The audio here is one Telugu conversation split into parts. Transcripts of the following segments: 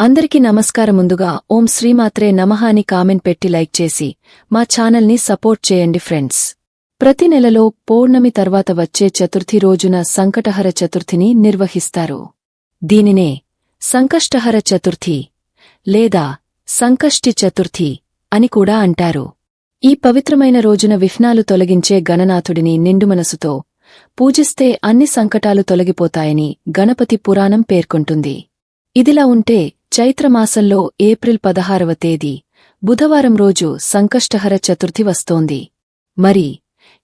అందరికీ నమస్కారం ముందుగా ఓం శ్రీమాత్రే నమః అని కామెంట్ పెట్టి లైక్ చేసి మా ఛానల్ని సపోర్ట్ చేయండి ఫ్రెండ్స్. ప్రతి నెలలో పౌర్ణమి తర్వాత వచ్చే చతుర్థి రోజున సంకటహర చతుర్థిని నిర్వహిస్తారు. దీనినే సంకష్టహర చతుర్థి లేదా సంకష్టి చతుర్థి అని కూడా అంటారు. ఈ పవిత్రమైన రోజున విఘ్నాలు తొలగించే గణనాథుడిని నిండు మనసుతో పూజిస్తే అన్ని సంకటాలు తొలగిపోతాయని గణపతి పురాణం పేర్కొంటుంది. ఇదిలా ఉంటే చైత్రమాసంలో ఏప్రిల్ పదహారవ తేదీ బుధవారం రోజు సంకష్టహర చతుర్థి వస్తోంది. మరి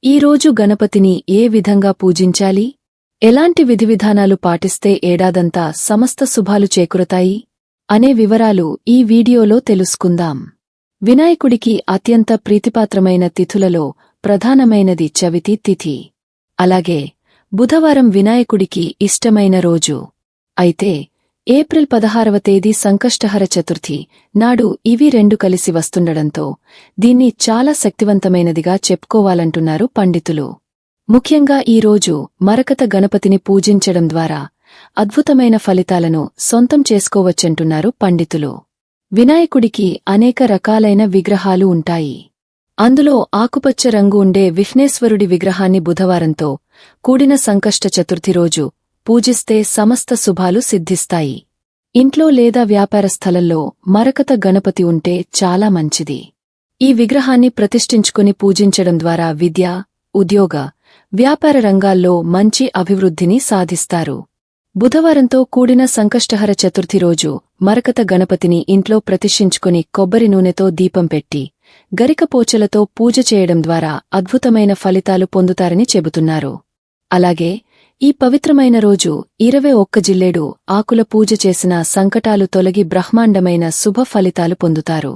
ఈ రోజు గణపతిని ఏ విధంగా పూజించాలి? ఎలాంటి విధివిధానాలు పాటిస్తే ఏడాదంతా సమస్త శుభాలు చేకురతాయి? అనే వివరాలు ఈ వీడియోలో తెలుసుకుందాం. వినాయకుడికి అత్యంత ప్రీతిపాత్రమైన తిథులలో ప్రధానమైనది చవితి తిథి. అలాగే బుధవారం వినాయకుడికి ఇష్టమైన రోజు. అయితే ఏప్రిల్ పదహారవ తేదీ సంకష్టహర చతుర్థి నాడు ఇవి రెండు కలిసి వస్తుండడంతో దీన్ని చాలా శక్తివంతమైనదిగా చెప్పుకోవాలంటున్నారు పండితులు. ముఖ్యంగా ఈ రోజు మరకత గణపతిని పూజించడం ద్వారా అద్భుతమైన ఫలితాలను సొంతం చేసుకోవచ్చంటున్నారు పండితులు. వినాయకుడికి అనేక రకాలైన విగ్రహాలు ఉంటాయి. అందులో ఆకుపచ్చ రంగు ఉండే విఘ్నేశ్వరుడి విగ్రహాన్ని బుధవారంతో కూడిన సంకష్ట చతుర్థి రోజు పూజిస్తే సమస్త శుభాలు సిద్ధిస్తాయి. ఇంట్లో లేదా వ్యాపార స్థలంలో మరకత గణపతి ఉంటే చాలా మంచిది. ఈ విగ్రహాన్ని ప్రతిష్ఠించుకుని పూజించడం ద్వారా విద్య ఉద్యోగ వ్యాపార రంగాల్లో మంచి అభివృద్ధిని సాధిస్తారు. బుధవారంతో కూడిన సంకష్టహర చతుర్థి రోజు మరకత గణపతిని ఇంట్లో ప్రతిష్ఠించుకుని కొబ్బరి నూనెతో దీపం పెట్టి గరికపోచలతో పూజ చేయడం ద్వారా అద్భుతమైన ఫలితాలు పొందుతారని చెబుతున్నారు. అలాగే ఈ పవిత్రమైన రోజు ఇరవై ఒక్క జిల్లేడు ఆకుల పూజ చేసిన సంకటాలు తొలగి బ్రహ్మాండమైన శుభ ఫలితాలు పొందుతారు.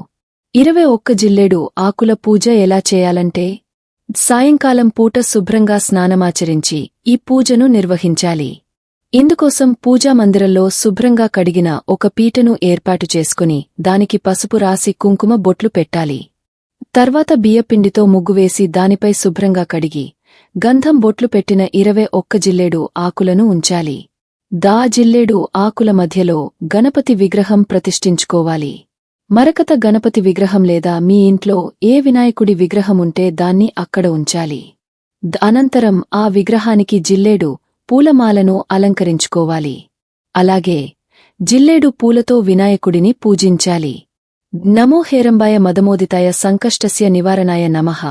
ఇరవై ఒక్క జిల్లేడు ఆకుల పూజ ఎలా చేయాలంటే సాయంకాలం పూట శుభ్రంగా స్నానమాచరించి ఈ పూజను నిర్వహించాలి. ఇందుకోసం పూజా మందిరంలో శుభ్రంగా కడిగిన ఒక పీటను ఏర్పాటు చేసుకుని దానికి పసుపు రాసి కుంకుమ బొట్లు పెట్టాలి. తర్వాత బియ్యపిండితో ముగ్గువేసి దానిపై శుభ్రంగా కడిగి గంధం బొట్లు పెట్టిన ఇరవై ఒక్క జిల్లేడు ఆకులను ఉంచాలి. దా జిల్లేడు ఆకుల మధ్యలో గణపతి విగ్రహం ప్రతిష్ఠించుకోవాలి. మరకత గణపతి విగ్రహం లేదా మీ ఇంట్లో ఏ వినాయకుడి విగ్రహముంటే దాన్ని అక్కడ ఉంచాలి. అనంతరం ఆ విగ్రహానికి జిల్లేడు పూలమాలను అలంకరించుకోవాలి. అలాగే జిల్లేడు పూలతో వినాయకుడిని పూజించాలి. నమో హేరంబాయ మదమోదితాయ సంకష్టస్య నివారణాయ నమః.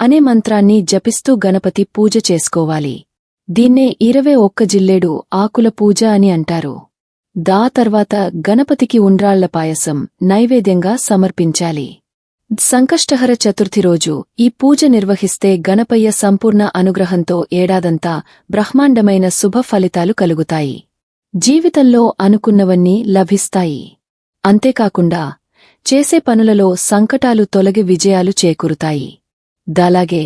అనే మంత్రాన్ని జపిస్తూ గణపతి పూజ చేసుకోవాలి. దీన్నే ఇరవై ఒక్క జిల్లేడు ఆకుల పూజ అని అంటారు. దా తర్వాత గణపతికి ఉండ్రాళ్ళ పాయసం నైవేద్యంగా సమర్పించాలి. సంకష్టహర చతుర్థి రోజు ఈ పూజ నిర్వహిస్తే గణపయ్య సంపూర్ణ అనుగ్రహంతో ఏడాదంతా బ్రహ్మాండమైన శుభ ఫలితాలు కలుగుతాయి. జీవితంలో అనుకున్నవన్నీ లభిస్తాయి. అంతేకాకుండా చేసే పనులలో సంకటాలు తొలగి విజయాలు చేకూరుతాయి. దాలాగే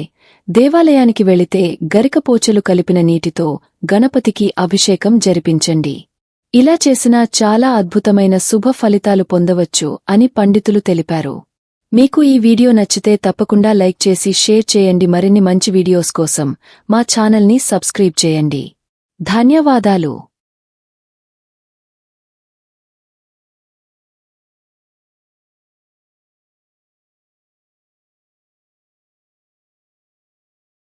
దేవాలయానికి వెళితే గరికపోచలు కలిపిన నీటితో గణపతికి అభిషేకం జరిపించండి. ఇలా చేసినా చాలా అద్భుతమైన శుభ ఫలితాలు పొందవచ్చు అని పండితులు తెలిపారు. మీకు ఈ వీడియో నచ్చితే తప్పకుండా లైక్ చేసి షేర్ చేయండి. మరిన్ని మంచి వీడియోస్ కోసం మా ఛానల్ని సబ్స్క్రైబ్ చేయండి. ధన్యవాదాలు.